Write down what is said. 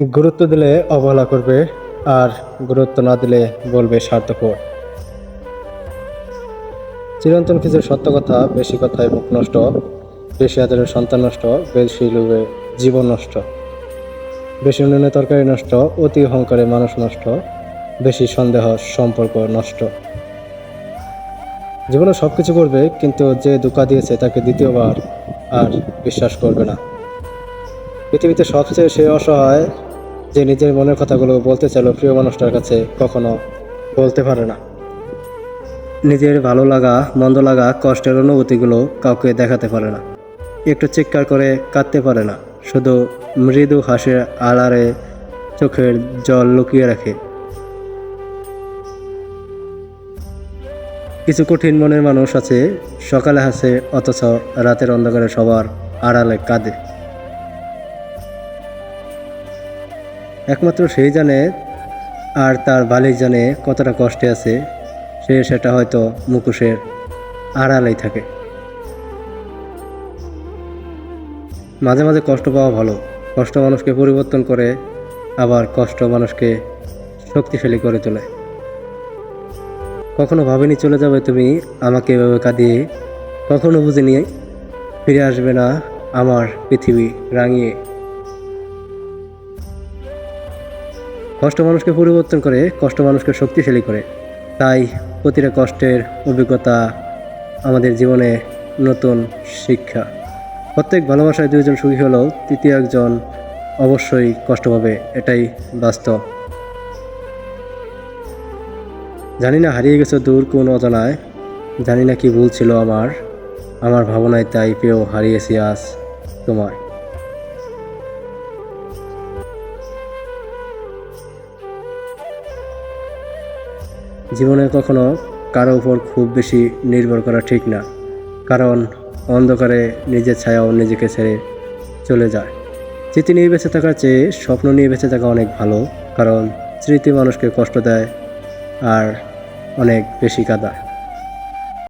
গুরুত্ব দিলে অবহেলা করবে আর গুরুত্ব না দিলে বলবে স্বার্থপর। চিরন্তন কিছু সত্য কথা, বেশি কথায় মুখ নষ্ট, বেশি আদরের সন্তান নষ্ট, বেশি লোভে জীবন নষ্ট, বেশি উন্নয়নে তরকারি নষ্ট, অতি অহংকারে মানুষ নষ্ট, বেশি সন্দেহ, সম্পর্ক নষ্ট। জীবনে সব কিছু করবে, কিন্তু যে ধোকা দিয়েছে তাকে দ্বিতীয়বার আর বিশ্বাস করবে না। পৃথিবীতে সবচেয়ে সে অসহায় যে নিজের মনের কথাগুলো বলতে চাইলেও প্রিয় মানুষটার কাছে কখনো বলতে পারে না। নিজের ভালো লাগা, মন্দ লাগা, কষ্টের অনুভূতিগুলো কাউকে দেখাতে পারে না। একটু চিৎকার করে কাঁদতে পারে না। শুধু মৃদু হাসির আড়ারে চোখের জল লুকিয়ে রাখে। কিছু কঠিন মনের মানুষ আছে, সকালে হাসে, অথচ রাতের অন্ধকারে সবার আড়ালে কাঁদে। একমাত্র সেই জানে আর তার বালিক জানে কতটা কষ্টে আছে, সে সেটা হয়তো মুখোশের আড়ালেই থাকে। মাঝে মাঝে কষ্ট পাওয়া ভালো। কষ্ট মানুষকে পরিবর্তন করে আবার কষ্ট মানুষকে শক্তিশালী করে তোলে। কখনো ভাবিনি চলে যাবে তুমি আমাকে এভাবে কাঁদিয়ে, কখনো বুঝিনি ফিরে আসবে না আমার পৃথিবী রাঙিয়ে। কষ্ট মানুষকে পরিবর্তন করে, কষ্ট মানুষকে শক্তিশালী করে। তাই প্রতিটা কষ্টের অভিজ্ঞতা আমাদের জীবনে নতুন শিক্ষা। প্রত্যেক ভালোবাসায় দুইজন সুখী হলেও তৃতীয় একজন অবশ্যই কষ্ট পাবে, এটাই বাস্তব। জানি না হারিয়ে গেছে দূর কোন অজানায়, জানি না কি ভুল ছিল আমার আমার ভাবনায় তাই পেয়েও হারিয়েছি আজ তোমায়। জীবনে কখনো কারও উপর খুব বেশি নির্ভর করা ঠিক না, কারণ অন্ধকারে নিজের ছায়াও নিজেকে ছেড়ে চলে যায়। স্মৃতি নিয়ে বেঁচে থাকার চেয়ে স্বপ্ন নিয়ে বেঁচে থাকা অনেক ভালো, কারণ স্মৃতি মানুষকে কষ্ট দেয় আর অনেক বেশি কাঁদায়।